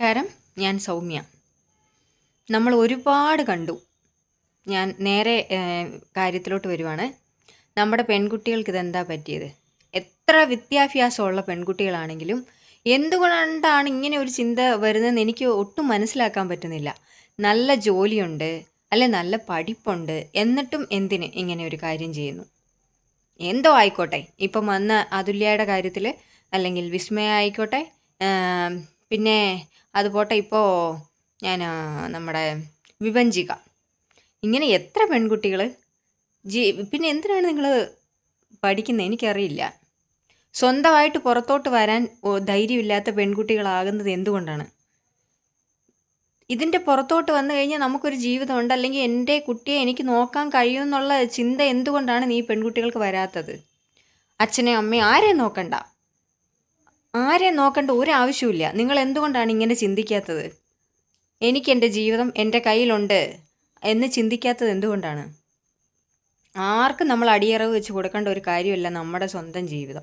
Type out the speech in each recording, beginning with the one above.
നമസ്കാരം. ഞാൻ സൗമ്യ. നമ്മൾ ഒരുപാട് കണ്ടു. ഞാൻ നേരെ കാര്യത്തിലോട്ട് വരുവാണ്. നമ്മുടെ പെൺകുട്ടികൾക്ക് ഇതെന്താ പറ്റിയത്? എത്ര വിദ്യാഭ്യാസമുള്ള പെൺകുട്ടികളാണെങ്കിലും എന്തുകൊണ്ടാണ് ഇങ്ങനെ ഒരു ചിന്ത വരുന്നതെന്ന് എനിക്ക് ഒട്ടും മനസ്സിലാക്കാൻ പറ്റുന്നില്ല. നല്ല ജോലിയുണ്ട് അല്ലെ നല്ല പഠിപ്പുണ്ട് എന്നിട്ടും എന്തിന് ഇങ്ങനെ ഒരു കാര്യം ചെയ്യുന്നു? എന്തോ ആയിക്കോട്ടെ. ഇപ്പം വന്ന അതുല്യയുടെ കാര്യത്തിൽ അല്ലെങ്കിൽ വിസ്മയ ആയിക്കോട്ടെ പിന്നെ അത് പോട്ടെ ഇപ്പോൾ ഞാൻ നമ്മുടെ വിവഞ്ചിക. ഇങ്ങനെ എത്ര പെൺകുട്ടികൾ ജീ പിന്നെ എന്തിനാണ് നിങ്ങൾ പഠിക്കുന്നത് എനിക്കറിയില്ല. സ്വന്തമായിട്ട് പുറത്തോട്ട് വരാൻ ധൈര്യമില്ലാത്ത പെൺകുട്ടികളാകുന്നത് എന്തുകൊണ്ടാണ്? ഇതിന്റെ പുറത്തോട്ട് വന്നു കഴിഞ്ഞാൽ നമുക്കൊരു ജീവിതമുണ്ട്. അല്ലെങ്കിൽ എന്റെ കുട്ടിയെ എനിക്ക് നോക്കാൻ കഴിയുമെന്നുള്ള ചിന്ത എന്തുകൊണ്ടാണ് നീ പെൺകുട്ടികൾക്ക് വരാത്തത്? അച്ഛനെ അമ്മയും ആരെയും നോക്കണ്ട. ആരെയും നോക്കേണ്ട ഒരു ആവശ്യമില്ല നിങ്ങൾ എന്തുകൊണ്ടാണ് ഇങ്ങനെ ചിന്തിക്കാത്തത്? എനിക്ക് എന്റെ ജീവിതം എന്റെ കയ്യിലുണ്ട് എന്ന് ചിന്തിക്കാത്തത് എന്തുകൊണ്ടാണ്? ആർക്കും നമ്മൾ അടിയറവ് വെച്ച് കൊടുക്കേണ്ട ഒരു കാര്യമല്ല നമ്മുടെ സ്വന്തം ജീവിതം.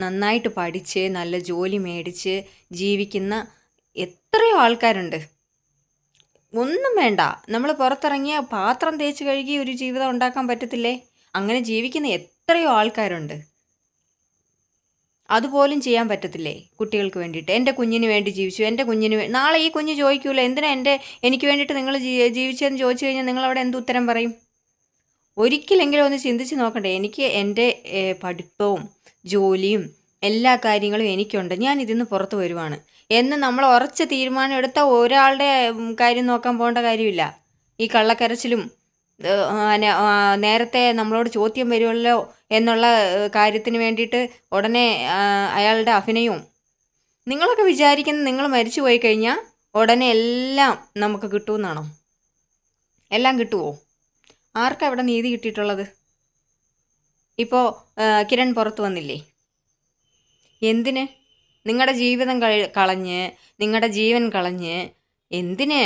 നന്നായിട്ട് പഠിച്ച് നല്ല ജോലി മേടിച്ച് ജീവിക്കുന്ന എത്രയോ ആൾക്കാരുണ്ട്. ഒന്നും വേണ്ട. നമ്മൾ പുറത്തിറങ്ങിയ പാത്രം തേച്ച് കഴുകി ഒരു ജീവിതം ഉണ്ടാക്കാൻ പറ്റത്തില്ലേ? അങ്ങനെ ജീവിക്കുന്ന എത്രയോ ആൾക്കാരുണ്ട്. അതുപോലും ചെയ്യാൻ പറ്റത്തില്ലേ? കുട്ടികൾക്ക് വേണ്ടിയിട്ട്. എന്റെ കുഞ്ഞിന് വേണ്ടി ജീവിച്ചു. എന്റെ കുഞ്ഞിന് നാളെ ഈ കുഞ്ഞ് ചോദിക്കൂല എന്തിനാ എന്റെ എനിക്ക് വേണ്ടിയിട്ട് നിങ്ങൾ ജീവിച്ചതെന്ന് ചോദിച്ചു കഴിഞ്ഞാൽ നിങ്ങൾ അവിടെ എന്ത് ഉത്തരം പറയും? ഒരിക്കലെങ്കിലും ഒന്ന് ചിന്തിച്ച് നോക്കണ്ടേ. എനിക്ക് എന്റെ പഠിപ്പവും ജോലിയും എല്ലാ കാര്യങ്ങളും എനിക്കുണ്ട്. ഞാൻ ഇതിന്ന് പുറത്ത് വരുവാണ്. എന്ന് നമ്മൾ ഉറച്ച തീരുമാനം എടുത്താൽ ഒരാളുടെ കാര്യം നോക്കാൻ പോകേണ്ട കാര്യമില്ല. ഈ കള്ളക്കരച്ചിലും നേരത്തെ നമ്മളോട് ചോദ്യം വരുമല്ലോ എന്നുള്ള കാര്യത്തിന് വേണ്ടിയിട്ട് ഉടനെ അയാളുടെ അഭിനയവും. നിങ്ങളൊക്കെ വിചാരിക്കുന്ന നിങ്ങൾ മരിച്ചു പോയി കഴിഞ്ഞാൽ ഉടനെ എല്ലാം നമുക്ക് കിട്ടുമെന്നാണോ എല്ലാം കിട്ടുമോ ആർക്കാണ് ഇവിടെ നീതി കിട്ടിയിട്ടുള്ളത്? ഇപ്പോൾ കിരൺ പുറത്ത് വന്നില്ലേ? എന്തിന്? നിങ്ങളുടെ ജീവിതം കളഞ്ഞ് നിങ്ങളുടെ ജീവൻ കളഞ്ഞ് എന്തിന്?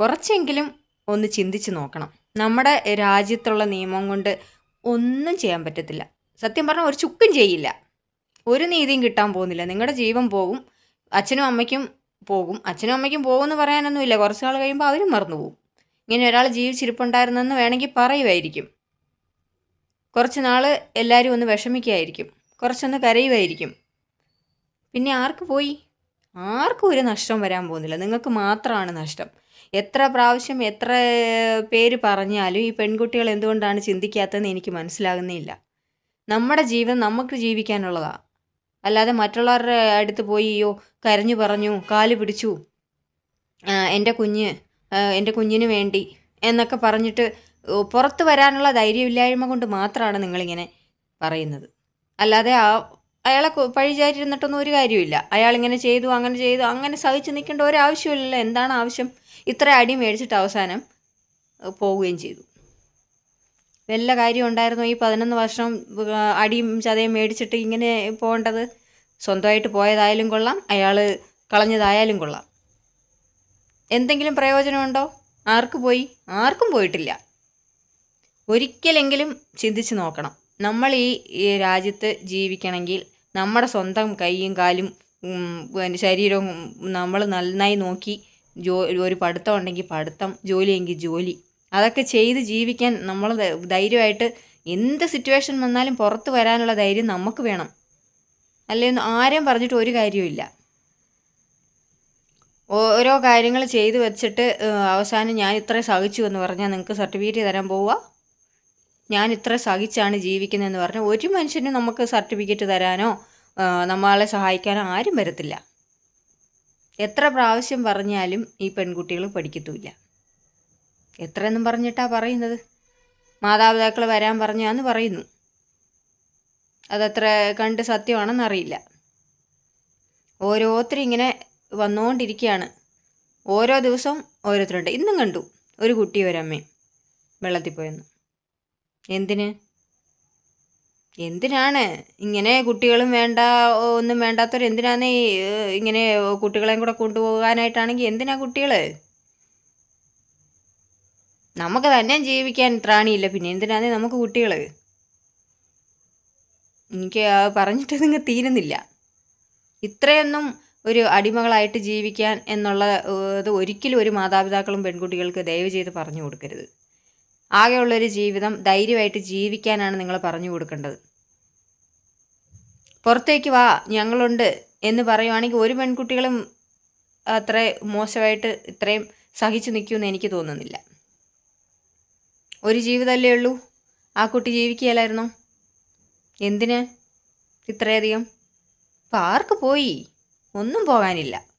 കുറച്ചെങ്കിലും ഒന്ന് ചിന്തിച്ച് നോക്കണം. നമ്മുടെ രാജ്യത്തുള്ള നിയമം കൊണ്ട് ഒന്നും ചെയ്യാൻ പറ്റത്തില്ല. സത്യം പറഞ്ഞാൽ ഒരു ചുക്കും ചെയ്യില്ല. ഒരു നീതിയും കിട്ടാൻ പോകുന്നില്ല. നിങ്ങളുടെ ജീവൻ പോകും അച്ഛനും അമ്മയ്ക്കും പോകും. അച്ഛനും അമ്മയ്ക്കും പോകുമെന്ന് പറയാനൊന്നുമില്ല. കുറച്ച് നാൾ കഴിയുമ്പോൾ അവരും മറന്നു പോകും. ഇങ്ങനെ ഒരാൾ ജീവിച്ചിരിപ്പുണ്ടായിരുന്നെന്ന് വേണമെങ്കിൽ പറയുമായിരിക്കും കുറച്ച് നാൾ എല്ലാവരും ഒന്ന് വിഷമിക്കുമായിരിക്കും കുറച്ചൊന്ന് കരയുമായിരിക്കും പിന്നെ ആർക്ക് പോയി? ആർക്കും ഒരു നഷ്ടം വരാൻ പോകുന്നില്ല. നിങ്ങൾക്ക് മാത്രമാണ് നഷ്ടം. എത്ര പ്രാവശ്യം എത്ര പേര് പറഞ്ഞാലും ഈ പെൺകുട്ടികൾ എന്തുകൊണ്ടാണ് ചിന്തിക്കാത്തതെന്ന് എനിക്ക് മനസ്സിലാകുന്നില്ല. നമ്മുടെ ജീവിതം നമുക്ക് ജീവിക്കാനുള്ളതാണ് അല്ലാതെ മറ്റുള്ളവരുടെ അടുത്ത് പോയി അയ്യോ കരഞ്ഞു പറഞ്ഞു കാൽ പിടിച്ചു എന്റെ കുഞ്ഞ് എന്റെ കുഞ്ഞിന് വേണ്ടി എന്നൊക്കെ പറഞ്ഞിട്ട് പുറത്ത് വരാനുള്ള ധൈര്യമില്ലായ്മ കൊണ്ട് മാത്രമാണ് നിങ്ങളിങ്ങനെ പറയുന്നത്. അല്ലാതെ ആ അയാളെ പഴിചാരിരുന്നിട്ടൊന്നും ഒരു കാര്യമില്ല അയാളിങ്ങനെ ചെയ്തു അങ്ങനെ ചെയ്തു അങ്ങനെ സഹിച്ച് നിൽക്കേണ്ട ഒരു ആവശ്യമില്ല എന്താണ് ആവശ്യം? ഇത്ര അടി മേടിച്ചിട്ട് അവസാനം പോവുകയും ചെയ്തു. വല്ല കാര്യം ഉണ്ടായിരുന്നു ഈ പതിനൊന്ന് വർഷം അടിയും ചതയും മേടിച്ചിട്ട് ഇങ്ങനെ പോകേണ്ടത്? സ്വന്തമായിട്ട് പോയതായാലും കൊള്ളാം അയാൾ കളഞ്ഞതായാലും കൊള്ളാം. എന്തെങ്കിലും പ്രയോജനമുണ്ടോ? ആർക്ക് പോയി? ആർക്കും പോയിട്ടില്ല. ഒരിക്കലെങ്കിലും ചിന്തിച്ച് നോക്കണം. നമ്മൾ ഈ രാജ്യത്ത് ജീവിക്കണമെങ്കിൽ നമ്മുടെ സ്വന്തം കൈയും കാലും പിന്നെ ശരീരവും നമ്മൾ നന്നായി നോക്കി ജോ ഒരു പഠിത്തം ഉണ്ടെങ്കിൽ പഠിത്തം ജോലിയെങ്കിൽ ജോലി. അതൊക്കെ ചെയ്ത് ജീവിക്കാൻ നമ്മൾ ധൈര്യമായിട്ട് എന്ത് സിറ്റുവേഷൻ വന്നാലും പുറത്ത് വരാനുള്ള ധൈര്യം നമുക്ക് വേണം. അല്ലെങ്കിൽ ആരെയും പറഞ്ഞിട്ട് ഒരു കാര്യമില്ല ഓരോ കാര്യങ്ങൾ ചെയ്തു വെച്ചിട്ട് അവസാനം ഞാൻ ഇത്രയും സഹിച്ചു എന്ന് പറഞ്ഞാൽ നിങ്ങൾക്ക് സർട്ടിഫിക്കറ്റ് തരാൻ പോവുക. ഞാൻ ഇത്ര സഹിച്ചാണ് ജീവിക്കുന്നതെന്ന് പറഞ്ഞാൽ ഒരു മനുഷ്യനും നമുക്ക് സർട്ടിഫിക്കറ്റ് തരാനോ നമ്മളെ സഹായിക്കാനോ ആരും വരത്തില്ല. എത്ര പ്രാവശ്യം പറഞ്ഞാലും ഈ പെൺകുട്ടികൾ പഠിക്കത്തുമില്ല എത്രയെന്നും പറഞ്ഞിട്ടാ പറയുന്നത്? മാതാപിതാക്കൾ വരാൻ പറഞ്ഞാന്ന് പറയുന്നു. അതത്ര കണ്ട് സത്യമാണെന്നറിയില്ല ഓരോരുത്തരും ഇങ്ങനെ വന്നുകൊണ്ടിരിക്കുകയാണ് ഓരോ ദിവസവും ഓരോരുത്തരുണ്ട്. ഇന്നും കണ്ടു. ഒരു കുട്ടി ഒരമ്മയും വെള്ളത്തിൽ പോയെന്ന്. എന്തിന്? എന്തിനാണ്? ഇങ്ങനെ കുട്ടികളും വേണ്ട ഒന്നും വേണ്ടാത്തവർ എന്തിനാണ് ഈ ഇങ്ങനെ കുട്ടികളെയും കൂടെ കൊണ്ടുപോകാനായിട്ടാണെങ്കിൽ എന്തിനാ കുട്ടികൾ നമുക്ക് തന്നെ ജീവിക്കാൻ ത്രാണിയില്ല പിന്നെ എന്തിനാണ് നമുക്ക് കുട്ടികൾ എനിക്ക് പറഞ്ഞിട്ട് നിങ്ങൾ തീരുന്നില്ല. ഇത്രയൊന്നും ഒരു അടിമകളായിട്ട് ജീവിക്കാൻ എന്നുള്ള ഇത് ഒരിക്കലും ഒരു മാതാപിതാക്കളും പെൺകുട്ടികൾക്ക് ദയവ് ചെയ്ത് പറഞ്ഞു കൊടുക്കരുത്. ആകെയുള്ളൊരു ജീവിതം ധൈര്യമായിട്ട് ജീവിക്കാനാണ് നിങ്ങൾ പറഞ്ഞു കൊടുക്കേണ്ടത്. പുറത്തേക്ക് വാ ഞങ്ങളുണ്ട് എന്ന് പറയുവാണെങ്കിൽ ഒരു പെൺകുട്ടികളും അത്ര മോശമായിട്ട് ഇത്രയും സഹിച്ചു നിൽക്കുമെന്ന് എനിക്ക് തോന്നുന്നില്ല. ഒരു ജീവിതമല്ലേ ഉള്ളൂ? ആ കുട്ടി ജീവിക്കുകയല്ലായിരുന്നോ? എന്തിന് ഇത്രയധികം? അപ്പം ആർക്ക് പോയി? ഒന്നും പോകാനില്ല.